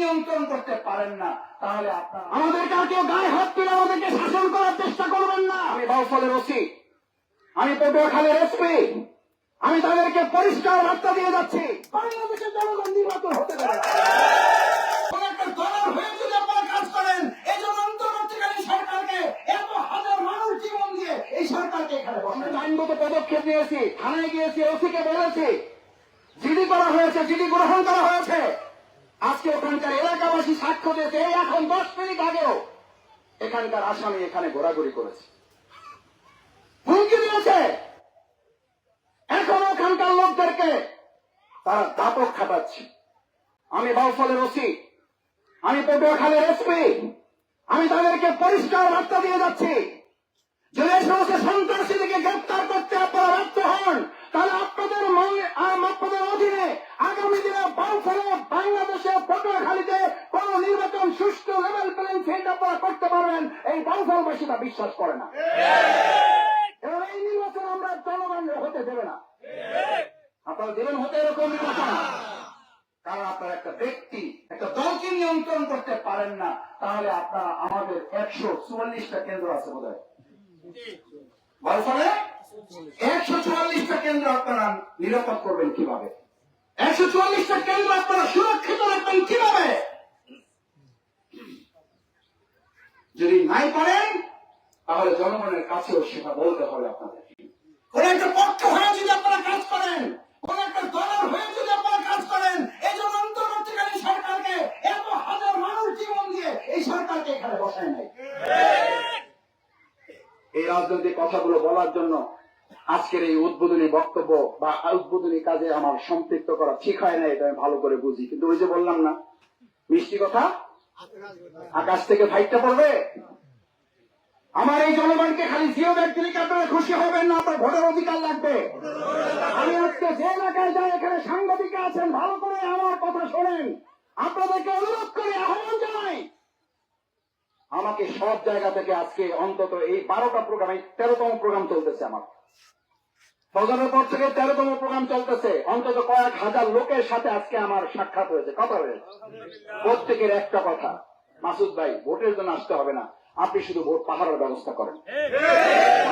নিয়ন্ত্রণ করতে পারেন না তাহলে আপনার আমাদের কেউ গায়ে হাত তুলে আমাদেরকে শাসন করার চেষ্টা করবেন না। আমি বাউফলের ওসি। আমি পটুয়াখালীর এসপি। আমি তাদেরকে পরিষ্কার বার্তা দিয়ে যাচ্ছি। বাংলাদেশের জনগণ নির্বাচন হতে আইনগত পদক্ষেপ নিয়েছি থানায় গিয়েছি ওসিকে বলেছি। জিডি করা হয়েছে জিডি গ্রহণ করা হয়েছে। আজকে ওখানকার এলাকাবাসী সাক্ষ্য দিয়েছে এখন দশ মিনিট আগেও এখানকার আসামি এখানে ঘোরাঘুরি করেছে। হুমকি দিয়েছে। এখন ওখানকার লোকদেরকে তারা দাপক খাটাচ্ছে। আমি বাউফলের ওসি, আমি পটুয়াখালীর এসপি, আমি তাদেরকে পরিষ্কার বার্তা দিয়ে যাচ্ছি। যে এই সমস্ত সন্ত্রাসীদেরকে গ্রেপ্তার করতে আপনারা ব্যর্থ হন, তাহলে আপনাদের মনে- আপনাদের আপনারা করতে পারবেন এই বাউফলবাসী তা বিশ্বাস করে না। এই নির্বাচন আমরা জনগণ হতে দেবে না। আপনারা দেবেন হতে এরকম নির্বাচন। কারণ আপনারা একটা ব্যক্তি একটা দলকে নিয়ন্ত্রণ করতে পারেন না তাহলে আপনারা আমাদের একশো চুয়াল্লিশটা কেন্দ্র আছে বোধ হয় একশো চুয়াল্লিশটা কেন্দ্র আপনারা নিরাপদ করবেন কীভাবে? একশো চুয়াল্লিশটা কেন্দ্র আপনারা সুরক্ষিত রাখবেন কীভাবে যদি নাই পারেন তাহলে জনগণের কাছেও সেটা বলতে হবে আপনাদের। কোন একটা পক্ষ হয়ে যদি আপনারা কাজ করেন কোন একটা দলের হয়ে যদি আপনারা কাজ করেন এই জন্য অন্তর্বর্তীকালীন সরকারকে এত হাজার মানুষ জীবন দিয়ে এই সরকারকে এখানে বসায় নাই। এই রাজনৈতিক কথাগুলো বলার জন্য আজকের এই উদ্বোধনী বক্তব্য বা উদ্বোধনী কাজে আমার সম্পৃক্ত করা ঠিক হয় না এটা আমি ভালো করে বুঝি। কিন্তু ওই যে বললাম না মিষ্টি কথা? আকাশ থেকে ফাইটটা পড়বে? আমার এই জনগণকে খালি জিও দিলে আপনারা খুশি হবেন না? আপনার ভোটের অধিকার লাগবে। আমি আজকে যে এলাকায় যাই, এখানে সাংবাদিক আছেন, ভালো করে আমার কথা শোনেন। আপনাদেরকে অনুরোধ করে, আহ্বান জানাই। আমাকে সব জায়গা থেকে আজকে অন্তত এই বারোটা প্রোগ্রাম, এই তেরোতম প্রোগ্রাম চলতেছে আমার। ফজরের পর থেকে তেরোতম প্রোগ্রাম চলতেছে। অন্তত কয়েক হাজার লোকের সাথে আজকে আমার সাক্ষাৎ হয়েছে। কথা হয়েছে প্রত্যেকের একটা কথা, মাসুদ ভাই, ভোটের জন্য আসতে হবে না। আপনি শুধু ভোট পাহাড়ের ব্যবস্থা করেন।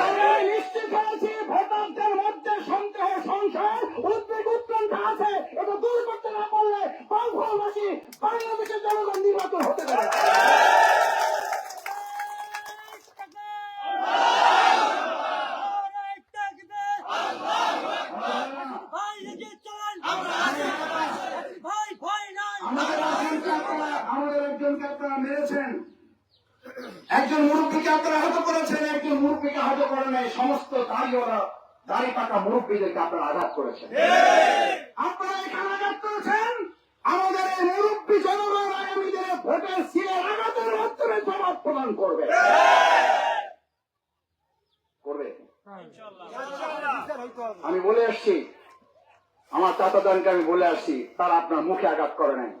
আমরা নিশ্চিত হয়েছি ভোটারদের মধ্যে সন্দেহ সংশয় উদ্বেগ উৎকণ্ঠা আছে। এটা দূর করতে না পারলে বাংলাদেশি বাংলাদেশের জনগণ নির্বাচন হতে পারে। আমাদের একজনকে আপনারা- আমাদের একজনকে আপনারা মেরেছেন। একজন মুরব্বীকে আপনারা আহত করেছেন, একজন মুরব্বীকে আহত করেন নাই, সমস্ত দাড়িওয়ালা দাড়ি পাকা মুরব্বীদেরকে আপনারা আঘাত করেছেন। আপনারা এখানে আঘাত করেছেন? আমাদের এই মুরব্বী জনগণ আগামী দিনে ভোটের সিলের আঘাতের মাধ্যমে জবাব প্রদান করবে। করবে? আমি বলে আসছি, আমার চাচাদানকে আমি বলে আসছি, তারা আপনার মুখে আঘাত করে নাই।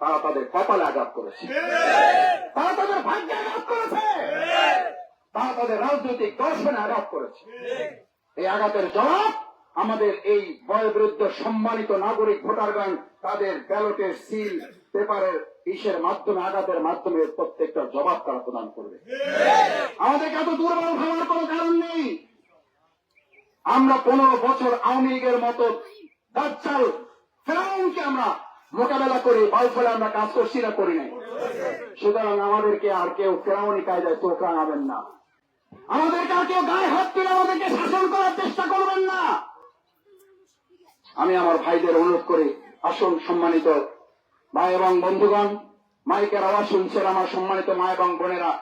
তারা তাদের কপালে আঘাত করেছে। তারা তাদের ভাগ্যে আঘাত করেছে। তারা তাদের রাজনৈতিক দর্শনে আঘাত করেছে। এই আঘাতের জবাব আমাদের এই বয়োবৃদ্ধ সম্মানিত নাগরিক ভোটারগণ তাদের ব্যালটের সিল পেপারের ইসের মাধ্যমে আঘাতের মাধ্যমে প্রত্যেকটা জবাব তারা প্রদান করবে। আমাদেরকে এত দুর্বল ভাবার কোনো কারণ নেই। আমরা পনেরো বছর আওয়ামী লীগের মতো দাচ্চাল ফেরাউনকে আমরা মোকাবেলা করি বাউফলে আমরা কাজ করছি না, করি নাই। সুতরাং আমাদেরকে আর কেউ ফেরাউনি কায়দায় চোখ রাঙাবেন না। আমাদেরকে আর কেউ গায়ে হাত তুলে আমাদেরকে শাসন করার চেষ্টা করবেন না। আমি আমার ভাইদের অনুরোধ করি, আসুন সম্মানিত ভাই এবং বন্ধুগণ, মাইকের আওয়াজ শুনছেন আমার সম্মানিত মা এবং বোনেরা।